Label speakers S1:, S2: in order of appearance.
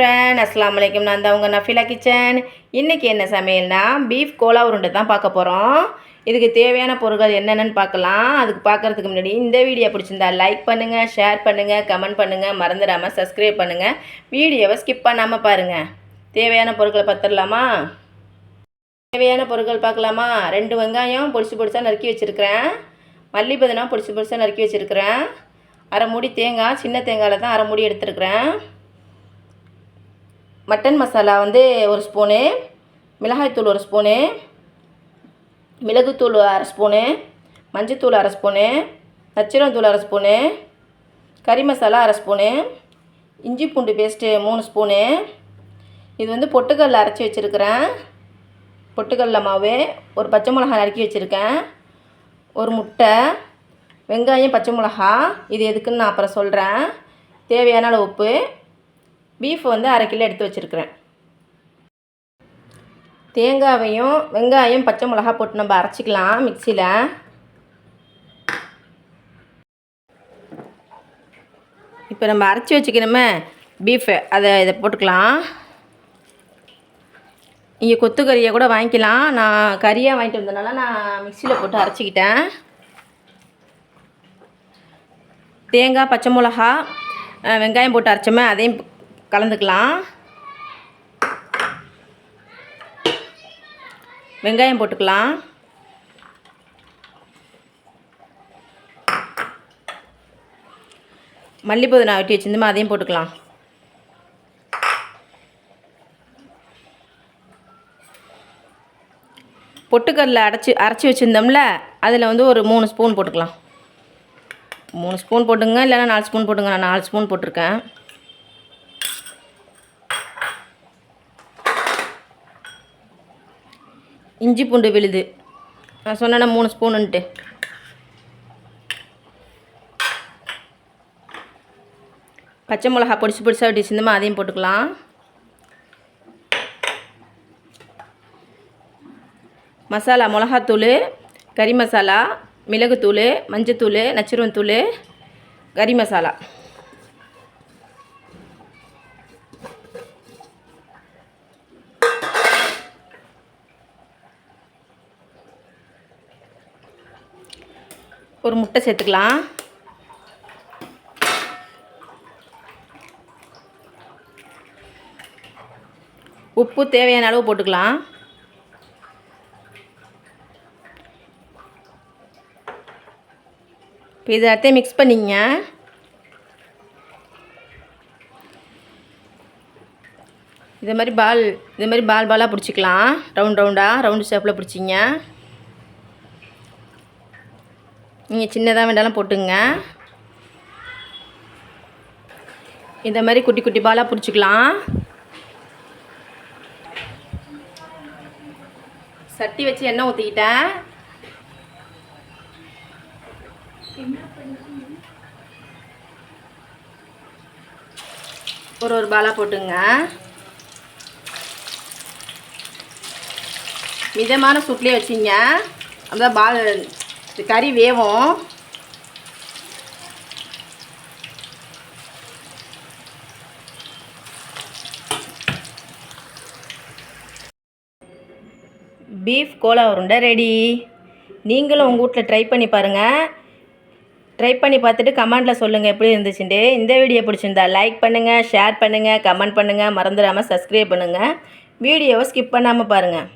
S1: Friend அஸ்லாம் வலைக்கம் நான் தான் உங்கள் நஃபிலா கிச்சன். இன்றைக்கி என்ன சமையல்னா பீஃப் கோலா உருண்டை தான் பார்க்க போகிறோம் இதுக்கு தேவையான பொருட்கள் என்னென்னு பார்க்கலாம். அதுக்கு பார்க்குறதுக்கு முன்னாடி இந்த வீடியோ பிடிச்சிருந்தா லைக் பண்ணுங்கள் ஷேர் பண்ணுங்கள் கமெண்ட் பண்ணுங்கள் மறந்துடாமல் சப்ஸ்கிரைப் பண்ணுங்கள் வீடியோவை ஸ்கிப் பண்ணாமல் பாருங்கள் தேவையான பொருட்களை பார்த்துடலாமா? தேவையான பொருட்கள் பார்க்கலாமா? ரெண்டு வெங்காயம் பொடிச்சு பொடிச்சா நறுக்கி வச்சுருக்கிறேன். மல்லி பொடிச்சு பொடிசு நறுக்கி வச்சுருக்கிறேன். அரை மூடி தேங்காய் சின்ன தேங்காயில் தான் அரை மூடி எடுத்துருக்கிறேன். மட்டன் மசாலா வந்து ஒரு ஸ்பூனு மிளகாய்த்தூள் ஒரு ஸ்பூனு மிளகுத்தூள் அரை ஸ்பூனு மஞ்சத்தூள் அரை ஸ்பூனு நச்சிரத்தூள் அரை ஸ்பூனு கறி மசாலா அரை ஸ்பூனு இஞ்சி பூண்டு பேஸ்ட்டு மூணு ஸ்பூனு. இது வந்து பொட்டுக்கல்ல அரைச்சி வச்சுருக்கிறேன். பொட்டுக்கடல மாவு ஒரு பச்சை மிளகாய் நறுக்கி வச்சுருக்கேன். ஒரு முட்டை வெங்காயம் பச்சை மிளகா இது எதுக்குன்னு நான் அப்புறம் சொல்கிறேன் தேவையான அளவு உப்பு பீஃப் வந்து அரை கிலோ எடுத்து வச்சுருக்கிறேன். தேங்காவையும் வெங்காயம் பச்சை மிளகா போட்டு நம்ம அரைச்சிக்கலாம் மிக்சியில். இப்போ நம்ம அரைச்சி வச்சுக்கணுமே பீஃபு அதை இதை போட்டுக்கலாம். இங்கே கொத்து கறியை கூட வாங்கிக்கலாம். நான் கறியாக வாங்கிட்டு வந்ததுனால நான் மிக்சியில் போட்டு அரைச்சிக்கிட்டேன். தேங்காய் பச்சை மிளகா வெங்காயம் போட்டு அரைச்சோமே அதையும் கலந்துக்கலாம். வெங்காயம் போட்டுக்கலாம். மல்லிப்பூ நான் வெட்டி வச்சுருந்தோமா அதையும் போட்டுக்கலாம். பொட்டுக்கடலை அடைச்சி அரைச்சி வச்சுருந்தோம்ல அதில் வந்து ஒரு மூணு ஸ்பூன் போட்டுக்கலாம். மூணு ஸ்பூன் போட்டுங்க இல்லைன்னா நாலு ஸ்பூன் போட்டுங்க நான் நாலு ஸ்பூன் போட்டிருக்கேன். இஞ்சி பூண்டு விழுது. நான் சொன்னேன்னா மூணு ஸ்பூனுன்ட்டு. பச்சை மிளகா பொடிச்சு பொடிசாக வெட்டி சிந்தமாக அதையும் போட்டுக்கலாம். மசாலா மிளகாத்தூள் கறி மசாலா மிளகுத்தூள் மஞ்சத்தூள் நச்சுருவத்தூள் கறி மசாலா. ஒரு முட்டை சேர்த்துக்கலாம். உப்பு தேவையான அளவு போட்டுக்கலாம். இப்போ இது எல்லாத்தையும் மிக்ஸ் பண்ணிங்க. இது மாதிரி பால் இது மாதிரி பால் பாலாக பிடிச்சிக்கலாம். ரவுண்ட் ரவுண்டாக ரவுண்டு ஷேப்பில் பிடிச்சிங்க. நீங்கள் சின்னதாக வேண்டாலும் போட்டுங்க. இந்த மாதிரி குட்டி குட்டி பாலாக பிடிச்சிக்கலாம். சட்டி வச்சு எண்ணெய் ஊற்றிக்கிட்டேன் ஒரு ஒரு பாலாக போட்டுங்க. மிதமான சூட்லேயே வச்சிங்க. அந்த பால் கறி வேகும் பீஃப் கோலா உருண்டை ரெடி. நீங்களும் உங்கள் வீட்டில் ட்ரை பண்ணி பாருங்கள் ட்ரை பண்ணி பார்த்துட்டு கமெண்ட்டில் சொல்லுங்கள் எப்படி இருந்துச்சுட்டு இந்த வீடியோ பிடிச்சிருந்தா லைக் பண்ணுங்கள் ஷேர் பண்ணுங்கள் கமெண்ட் பண்ணுங்கள் மறந்துடாமல் சப்ஸ்கிரைப் பண்ணுங்கள் வீடியோவை ஸ்கிப் பண்ணாமல் பாருங்கள்